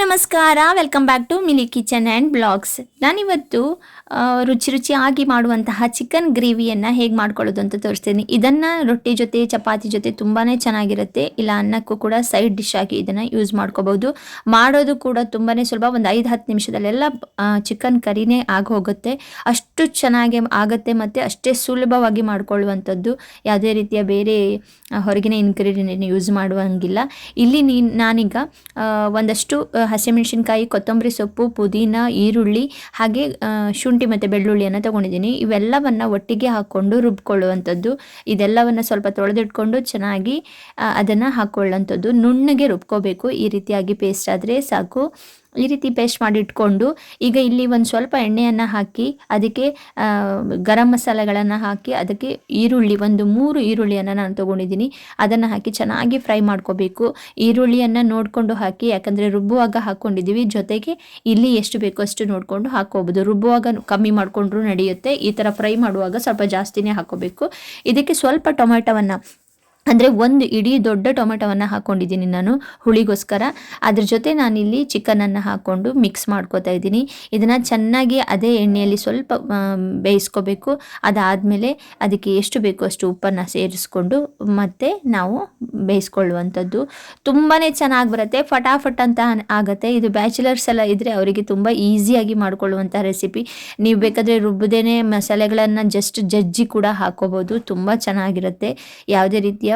ನಮಸ್ಕಾರ welcome back to Mili kitchen and blogs ನಾನಿವತ್ತು ರುಚಿ ರುಚಿ ರುಚಿಯಾಗಿ ಮಾಡುವಂತಹ ಚಿಕನ್ ಗ್ರೇವಿಯನ್ನು ಹೇಗೆ ಮಾಡ್ಕೊಳ್ಳೋದು ಅಂತ ತೋರಿಸ್ತೀನಿ. ಇದನ್ನು ರೊಟ್ಟಿ ಜೊತೆ, ಚಪಾತಿ ಜೊತೆ ತುಂಬಾ ಚೆನ್ನಾಗಿರುತ್ತೆ. ಇಲ್ಲ, ಅನ್ನಕ್ಕೂ ಕೂಡ ಸೈಡ್ ಡಿಶ್ ಆಗಿ ಇದನ್ನು ಯೂಸ್ ಮಾಡ್ಕೋಬೋದು. ಮಾಡೋದು ಕೂಡ ತುಂಬಾ ಸುಲಭ. ಒಂದು ಐದು, ಹತ್ತು ನಿಮಿಷದಲ್ಲೆಲ್ಲ ಚಿಕನ್ ಕರಿನೇ ಆಗಿ ಹೋಗುತ್ತೆ ಅಷ್ಟು ಚೆನ್ನಾಗಿ ಆಗುತ್ತೆ ಮತ್ತು ಅಷ್ಟೇ ಸುಲಭವಾಗಿ ಮಾಡ್ಕೊಳ್ಳುವಂಥದ್ದು. ಯಾವುದೇ ರೀತಿಯ ಬೇರೆ ಹೊರಗಿನ ಇಂಗ್ರೀಡಿಯೆಂಟ್ ಯೂಸ್ ಮಾಡುವಂಗಿಲ್ಲ. ಇಲ್ಲಿ ನೀ ನಾನೀಗ ಒಂದಷ್ಟು ಹಸಿಮೆಣಸಿನ್ಕಾಯಿ, ಕೊತ್ತಂಬರಿ ಸೊಪ್ಪು, ಪುದೀನ, ಈರುಳ್ಳಿ ಹಾಗೆ ಶುಂಠಿ ಮತ್ತು ಬೆಳ್ಳುಳ್ಳಿಯನ್ನು ತಗೊಂಡಿದ್ದೀನಿ. ಇವೆಲ್ಲವನ್ನು ಒಟ್ಟಿಗೆ ಹಾಕ್ಕೊಂಡು ರುಬ್ಕೊಳ್ಳುವಂಥದ್ದು. ಇದೆಲ್ಲವನ್ನು ಸ್ವಲ್ಪ ತೊಳೆದಿಟ್ಕೊಂಡು ಚೆನ್ನಾಗಿ ಅದನ್ನು ಹಾಕ್ಕೊಳ್ಳೋಂಥದ್ದು ನುಣ್ಣಗೆ ರುಬ್ಕೋಬೇಕು. ಈ ರೀತಿಯಾಗಿ ಪೇಸ್ಟ್ ಆದರೆ ಸಾಕು. ಈ ರೀತಿ ಪೇಸ್ಟ್ ಮಾಡಿ ಇಟ್ಕೊಂಡು ಈಗ ಇಲ್ಲಿ ಒಂದು ಸ್ವಲ್ಪ ಎಣ್ಣೆಯನ್ನು ಹಾಕಿ ಅದಕ್ಕೆ ಗರಂ ಮಸಾಲೆಗಳನ್ನು ಹಾಕಿ ಅದಕ್ಕೆ ಈರುಳ್ಳಿ, ಒಂದು ಮೂರು ಈರುಳ್ಳಿಯನ್ನು ನಾನು ತೊಗೊಂಡಿದ್ದೀನಿ. ಅದನ್ನು ಹಾಕಿ ಚೆನ್ನಾಗಿ ಫ್ರೈ ಮಾಡ್ಕೋಬೇಕು. ಈರುಳ್ಳಿಯನ್ನು ನೋಡಿಕೊಂಡು ಹಾಕಿ, ಯಾಕಂದರೆ ರುಬ್ಬುವಾಗ ಹಾಕ್ಕೊಂಡಿದ್ದೀವಿ ಜೊತೆಗೆ ಇಲ್ಲಿ ಎಷ್ಟು ಬೇಕೋ ಅಷ್ಟು ನೋಡಿಕೊಂಡು ಹಾಕೋಬೋದು ರುಬ್ಬುವಾಗ ಕಮ್ಮಿ ಮಾಡಿಕೊಂಡ್ರೂ ನಡೆಯುತ್ತೆ. ಈ ಥರ ಫ್ರೈ ಮಾಡುವಾಗ ಸ್ವಲ್ಪ ಜಾಸ್ತಿನೇ ಹಾಕೋಬೇಕು ಇದಕ್ಕೆ ಸ್ವಲ್ಪ ಟೊಮೆಟೊವನ್ನು ಅಂದರೆ ಒಂದು ಇಡೀ ದೊಡ್ಡ ಟೊಮೆಟೊವನ್ನು ಹಾಕ್ಕೊಂಡಿದ್ದೀನಿ ನಾನು ಹುಳಿಗೋಸ್ಕರ. ಅದ್ರ ಜೊತೆ ನಾನಿಲ್ಲಿ ಚಿಕನನ್ನು ಹಾಕ್ಕೊಂಡು ಮಿಕ್ಸ್ ಮಾಡ್ಕೋತಾ ಇದ್ದೀನಿ. ಇದನ್ನು ಚೆನ್ನಾಗಿ ಅದೇ ಎಣ್ಣೆಯಲ್ಲಿ ಸ್ವಲ್ಪ ಬೇಯಿಸ್ಕೋಬೇಕು. ಅದಾದಮೇಲೆ ಅದಕ್ಕೆ ಎಷ್ಟು ಬೇಕೋ ಅಷ್ಟು ಉಪ್ಪನ್ನು ಸೇರಿಸ್ಕೊಂಡು ಮತ್ತೆ ನಾವು ಬೇಯಿಸ್ಕೊಳ್ಳುವಂಥದ್ದು. ತುಂಬಾ ಚೆನ್ನಾಗಿ ಬರುತ್ತೆ. ಫಟಾಫಟ್ ಅಂತ ಆಗುತ್ತೆ. ಇದು ಬ್ಯಾಚುಲರ್ಸ್ ಎಲ್ಲ ಇದ್ದರೆ ಅವರಿಗೆ ತುಂಬ ಈಸಿಯಾಗಿ ಮಾಡಿಕೊಳ್ಳುವಂಥ ರೆಸಿಪಿ. ನೀವು ಬೇಕಾದರೆ ರುಬ್ಬದೇನೆ ಮಸಾಲೆಗಳನ್ನು ಜಸ್ಟ್ ಜಜ್ಜಿ ಕೂಡ ಹಾಕೋಬೋದು. ತುಂಬ ಚೆನ್ನಾಗಿರುತ್ತೆ. ಯಾವುದೇ ರೀತಿಯ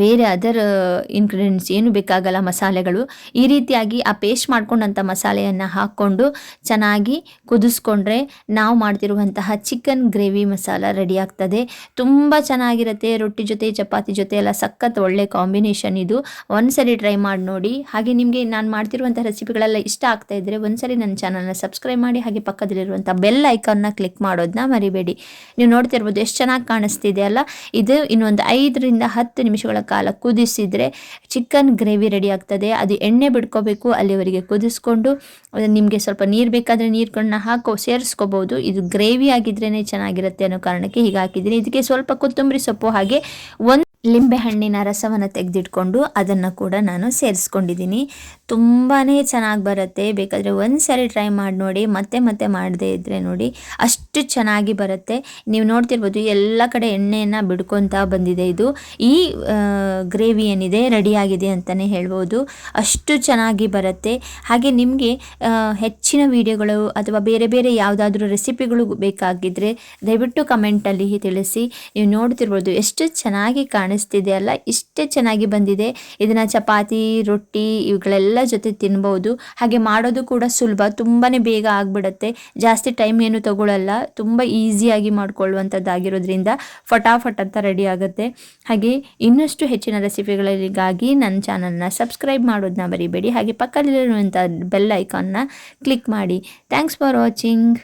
ಬೇರೆ ಅದರ್ ಇಂಗ್ರೀಡಿಯೆಂಟ್ಸ್ ಏನು ಬೇಕಾಗಲ್ಲ ಮಸಾಲೆಗಳು, ಈ ರೀತಿಯಾಗಿ ಆ ಪೇಸ್ಟ್ ಮಾಡ್ಕೊಂಡಂಥ ಮಸಾಲೆಯನ್ನು ಹಾಕ್ಕೊಂಡು ಚೆನ್ನಾಗಿ ಕುದಿಸ್ಕೊಂಡ್ರೆ ನಾವು ಮಾಡ್ತಿರುವಂತಹ ಚಿಕನ್ ಗ್ರೇವಿ ಮಸಾಲ ರೆಡಿ ಆಗ್ತದೆ. ತುಂಬ ಚೆನ್ನಾಗಿರುತ್ತೆ, ರೊಟ್ಟಿ ಜೊತೆ, ಚಪಾತಿ ಜೊತೆ ಎಲ್ಲ ಸಖತ್ ಒಳ್ಳೆ ಕಾಂಬಿನೇಷನ್ ಇದು. ಒಂದ್ಸರಿ ಟ್ರೈ ಮಾಡಿ ನೋಡಿ. ಹಾಗೆ ನಿಮಗೆ ನಾನು ಮಾಡ್ತಿರುವಂಥ ರೆಸಿಪಿಗಳೆಲ್ಲ ಇಷ್ಟ ಆಗ್ತಾ ಇದ್ದರೆ ಒಂದ್ಸರಿ ನನ್ನ ಚಾನಲ್ನ ಸಬ್ಸ್ಕ್ರೈಬ್ ಮಾಡಿ, ಹಾಗೆ ಪಕ್ಕದಲ್ಲಿರುವಂಥ ಬೆಲ್ ಐಕಾನ್ನ ಕ್ಲಿಕ್ ಮಾಡೋದನ್ನ ಮರಿಬೇಡಿ. ನೀವು ನೋಡ್ತಿರ್ಬೋದು ಎಷ್ಟು ಚೆನ್ನಾಗಿ ಕಾಣಿಸ್ತಿದೆ ಅಲ್ಲ? ಇದು ಇನ್ನೊಂದು ಐದರಿಂದ ಹತ್ತು ನಿಮಿಷಗಳ ಕಾಲ ಕುದಿಸಿದರೆ ಚಿಕನ್ ಗ್ರೇವಿ ರೆಡಿ ಆಗ್ತದೆ. ಅದು ಎಣ್ಣೆ ಬಿಡ್ಕೋಬೇಕು, ಅಲ್ಲಿವರೆಗೆ ಕುದಿಸ್ಕೊಂಡು ನಿಮಗೆ ಸ್ವಲ್ಪ ನೀರು ಬೇಕಾದರೆ ನೀರುಗಳನ್ನ ಹಾಕೋ, ಸೇರಿಸ್ಕೋಬೋದು. ಇದು ಗ್ರೇವಿ ಆಗಿದ್ರೇ ಚೆನ್ನಾಗಿರುತ್ತೆ ಅನ್ನೋ ಕಾರಣಕ್ಕೆ ಹೀಗೆ ಹಾಕಿದ್ದೀನಿ. ಇದಕ್ಕೆ ಸ್ವಲ್ಪ ಕೊತ್ತಂಬರಿ ಸೊಪ್ಪು ಹಾಗೆ ಒಂದು ಲಿಂಬೆ ಹಣ್ಣಿನ ರಸವನ್ನು ತೆಗೆದಿಟ್ಕೊಂಡು ಅದನ್ನು ಕೂಡ ನಾನು ಸೇರಿಸ್ಕೊಂಡಿದ್ದೀನಿ. ತುಂಬಾ ಚೆನ್ನಾಗಿ ಬರುತ್ತೆ. ಬೇಕಾದರೆ ಒಂದು ಸಾರಿ ಟ್ರೈ ಮಾಡಿ ನೋಡಿ, ಮತ್ತೆ ಮತ್ತೆ ಮಾಡದೇ ಇದ್ದರೆ ನೋಡಿ ಅಷ್ಟು ಚೆನ್ನಾಗಿ ಬರುತ್ತೆ. ನೀವು ನೋಡ್ತಿರ್ಬೋದು, ಎಲ್ಲ ಕಡೆ ಎಣ್ಣೆಯನ್ನು ಬಿಡ್ಕೊತಾ ಬಂದಿದೆ ಇದು. ಈ ಗ್ರೇವಿ ಏನಿದೆ ರೆಡಿಯಾಗಿದೆ ಅಂತಲೇ ಹೇಳ್ಬೋದು. ಅಷ್ಟು ಚೆನ್ನಾಗಿ ಬರುತ್ತೆ. ಹಾಗೆ ನಿಮಗೆ ಹೆಚ್ಚಿನ ವಿಡಿಯೋಗಳು ಅಥವಾ ಬೇರೆ ಬೇರೆ ಯಾವುದಾದ್ರೂ ರೆಸಿಪಿಗಳು ಬೇಕಾಗಿದ್ದರೆ ದಯವಿಟ್ಟು ಕಮೆಂಟಲ್ಲಿ ತಿಳಿಸಿ. ನೀವು ನೋಡ್ತಿರ್ಬೋದು ಎಷ್ಟು ಚೆನ್ನಾಗಿ ಕಾಣಿಸ್ತಿದೆ ಅಲ್ಲ ಇಷ್ಟೇ ಚೆನ್ನಾಗಿ ಬಂದಿದೆ. ಇದನ್ನು ಚಪಾತಿ, ರೊಟ್ಟಿ ಇವುಗಳೆಲ್ಲ ಜೊತೆ ತಿನ್ಬೋದು. ಹಾಗೆ ಮಾಡೋದು ಕೂಡ ಸುಲಭ ತುಂಬಾ ಬೇಗ ಆಗಿಬಿಡತ್ತೆ. ಜಾಸ್ತಿ ಟೈಮ್ ಏನು ತಗೊಳ್ಳಲ್ಲ ತುಂಬ ಈಸಿಯಾಗಿ ಮಾಡ್ಕೊಳ್ಳುವಂಥದ್ದಾಗಿರೋದ್ರಿಂದ ಫಟಾಫಟ್ ಅಂತ ರೆಡಿ ಆಗುತ್ತೆ. ಹಾಗೆ ಇನ್ನಷ್ಟು ಹೆಚ್ಚಿನ ರೆಸಿಪಿಗಳಿಗಾಗಿ ನನ್ನ ಚಾನಲ್ನ ಸಬ್ಸ್ಕ್ರೈಬ್ ಮಾಡೋದನ್ನ ಬರಿಬೇಡಿ ಹಾಗೆ ಪಕ್ಕದಲ್ಲಿರುವಂಥ ಬೆಲ್ ಐಕಾನ್ನ ಕ್ಲಿಕ್ ಮಾಡಿ. Thanks for watching